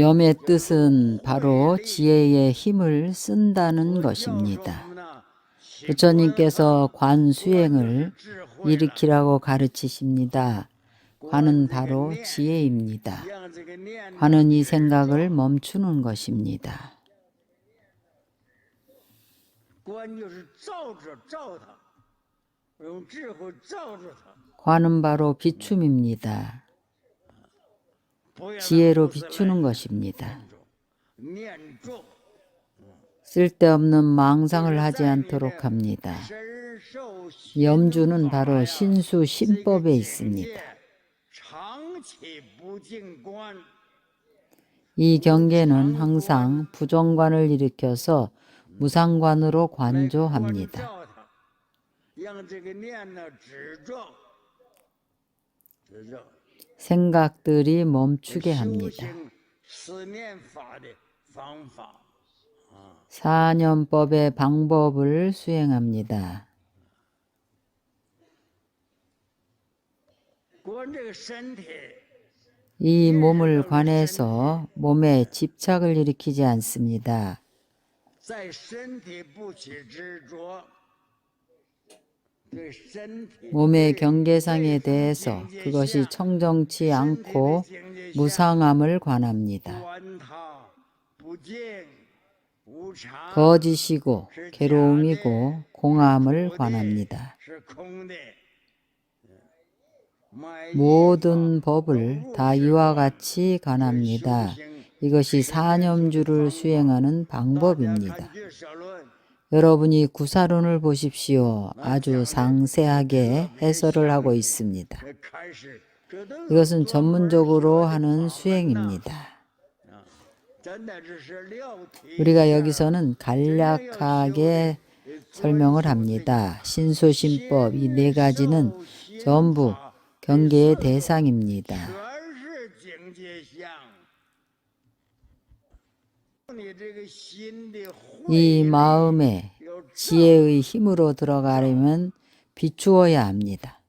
염의 뜻은 바로 지혜의 힘을 쓴다는 것입니다. 부처님께서 관수행을 일으키라고 가르치십니다. 관은 바로 지혜입니다. 관은 이 생각을 멈추는 것입니다. 관은 바로 비춤입니다. 지혜로 비추는 것입니다. 쓸데없는 망상을 하지 않도록 합니다. 염주는 바로 신수 신법에 있습니다. 이 경계는 항상 부정관을 일으켜서 무상관으로 관조합니다. 생각들이 멈추게 합니다. 사년법의 방법을 수행합니다. 이 몸을 관해서 몸에 집착을 일으키지 않습니다. 몸의 경계상에 대해서 그것이 청정치 않고 무상함을 관합니다. 거짓이고 괴로움이고 공함을 관합니다. 모든 법을 다 이와 같이 관합니다. 이것이 사념주를 수행하는 방법입니다. 여러분이 구사론을 보십시오. 아주 상세하게 해설을 하고 있습니다. 이것은 전문적으로 하는 수행입니다. 우리가 여기서는 간략하게 설명을 합니다. 신소신법 이 네 가지는 전부 경계의 대상입니다. 이 마음에 지혜의 힘으로 들어가려면 비추어야 합니다.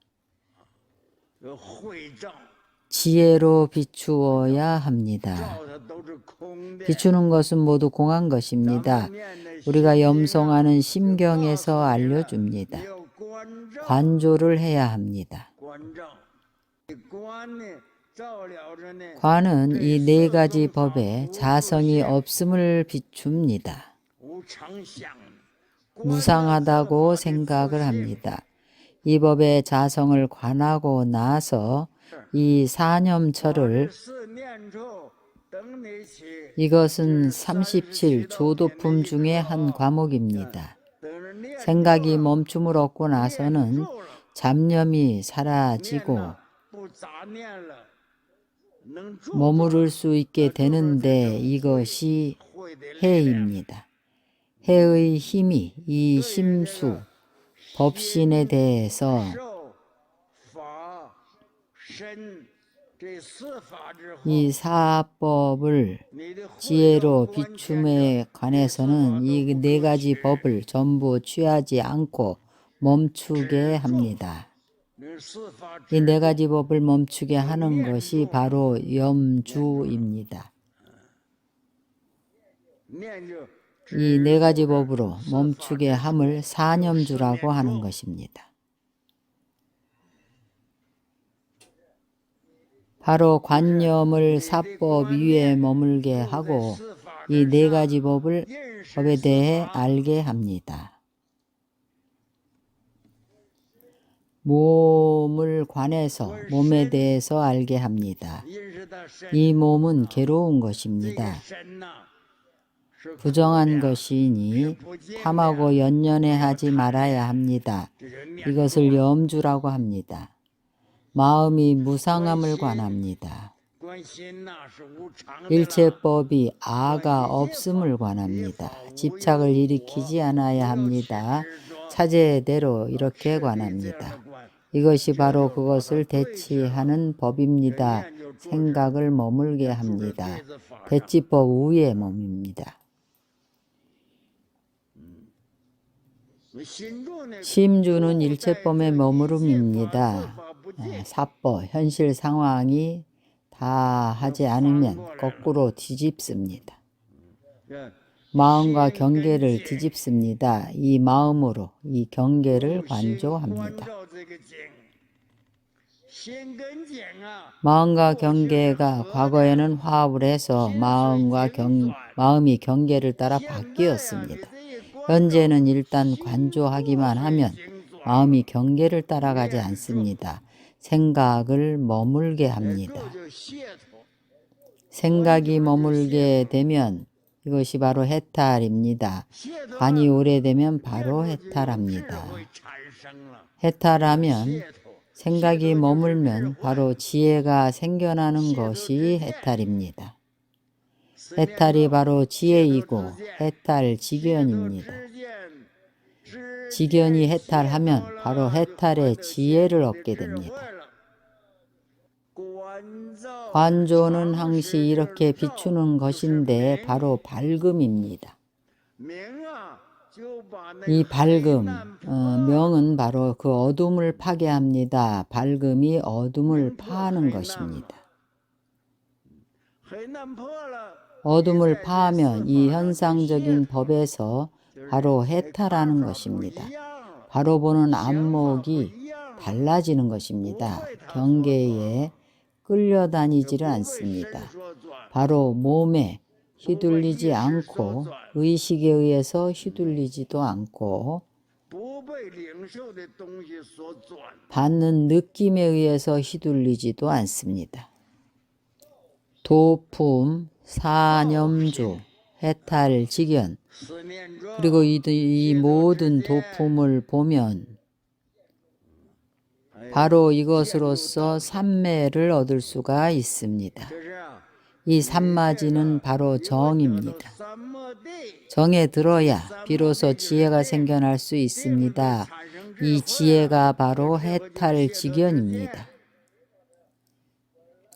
지혜로 비추어야 합니다. 비추는 것은 모두 공한 것입니다. 우리가 염성하는 심경에서 알려줍니다. 관조를 해야 합니다. 관은 이네 네 가지 법에 자성이 없음을 비춥니다. 무상하다고 생각을 합니다. 이 법에 자성을 관하고 나서 이 사념철을 이것은 37 조도품 중에 한 과목입니다. 생각이 멈춤을 얻고 나서는 잡념이 사라지고 머무를 수 있게 되는데 이것이 해입니다. 해의 힘이 이 심수, 법신에 대해서 이 사법을 지혜로 비춤에 관해서는 이 네 가지 법을 전부 취하지 않고 멈추게 합니다. 이 네 가지 법을 멈추게 하는 것이 바로 염주입니다. 이 네 가지 법으로 멈추게 함을 사념주라고 하는 것입니다. 바로 관념을 사법 위에 머물게 하고 이 네 가지 법을 법에 대해 알게 합니다. 몸을 관해서 몸에 대해서 알게 합니다. 이 몸은 괴로운 것입니다. 부정한 것이니 탐하고 연연해 하지 말아야 합니다. 이것을 염주라고 합니다. 마음이 무상함을 관합니다. 일체법이 아가 없음을 관합니다. 집착을 일으키지 않아야 합니다. 차제대로 이렇게 관합니다. 이것이 바로 그것을 대치하는 법입니다. 생각을 머물게 합니다. 대치법 우의 몸입니다. 심주는 일체범의 머무름입니다. 예, 사법, 현실 상황이 다 하지 않으면 거꾸로 뒤집습니다. 마음과 경계를 뒤집습니다. 이 마음으로 이 경계를 관조합니다. 마음과 경계가 과거에는 화합을 해서 마음과 경, 마음이 경계를 따라 바뀌었습니다. 현재는 일단 관조하기만 하면 마음이 경계를 따라가지 않습니다. 생각을 머물게 합니다. 생각이 머물게 되면 이것이 바로 해탈입니다. 관이 오래되면 바로 해탈합니다. 해탈하면 생각이 머물면 바로 지혜가 생겨나는 것이 해탈입니다. 해탈이 바로 지혜이고 해탈 지견입니다. 지견이 해탈하면 바로 해탈의 지혜를 얻게 됩니다. 관조는 항시 이렇게 비추는 것인데 바로 밝음입니다. 이 밝음, 어, 명은 바로 그 어둠을 파게 합니다. 밝음이 어둠을 파는 것입니다. 어둠을 파하면 이 현상적인 법에서 바로 해탈하는 것입니다. 바로 보는 안목이 달라지는 것입니다. 경계에 끌려다니지를 않습니다. 바로 몸에 휘둘리지 않고 의식에 의해서 휘둘리지도 않고 받는 느낌에 의해서 휘둘리지도 않습니다. 도품, 사념주, 해탈, 직연 그리고 이, 이 모든 도품을 보면 바로 이것으로서 삼매를 얻을 수가 있습니다. 이 삼마지는 바로 정입니다. 정에 들어야 비로소 지혜가 생겨날 수 있습니다. 이 지혜가 바로 해탈지견입니다.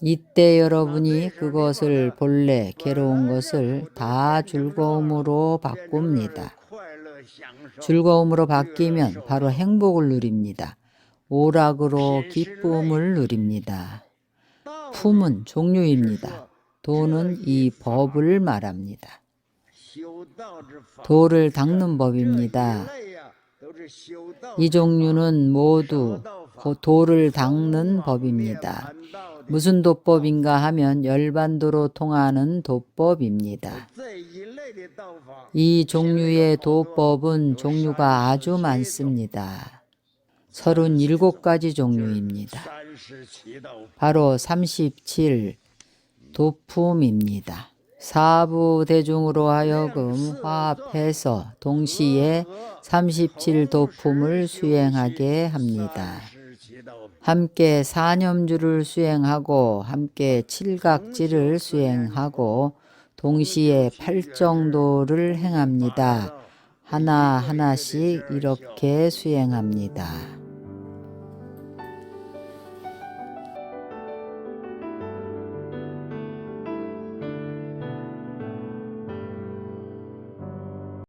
이때 여러분이 그것을 본래 괴로운 것을 다 즐거움으로 바꿉니다. 즐거움으로 바뀌면 바로 행복을 누립니다. 오락으로 기쁨을 누립니다. 품은 종류입니다. 도는 이 법을 말합니다. 도를 닦는 법입니다. 이 종류는 모두 도를 닦는 법입니다. 무슨 도법인가 하면 열반도로 통하는 도법입니다. 이 종류의 도법은 종류가 아주 많습니다. 37가지 종류입니다. 바로 37 도품입니다. 사부 대중으로 하여금 화합해서 동시에 37 도품을 수행하게 합니다. 함께 사념주를 수행하고 함께 칠각지를 수행하고 동시에 팔정도를 행합니다. 하나하나씩 이렇게 수행합니다.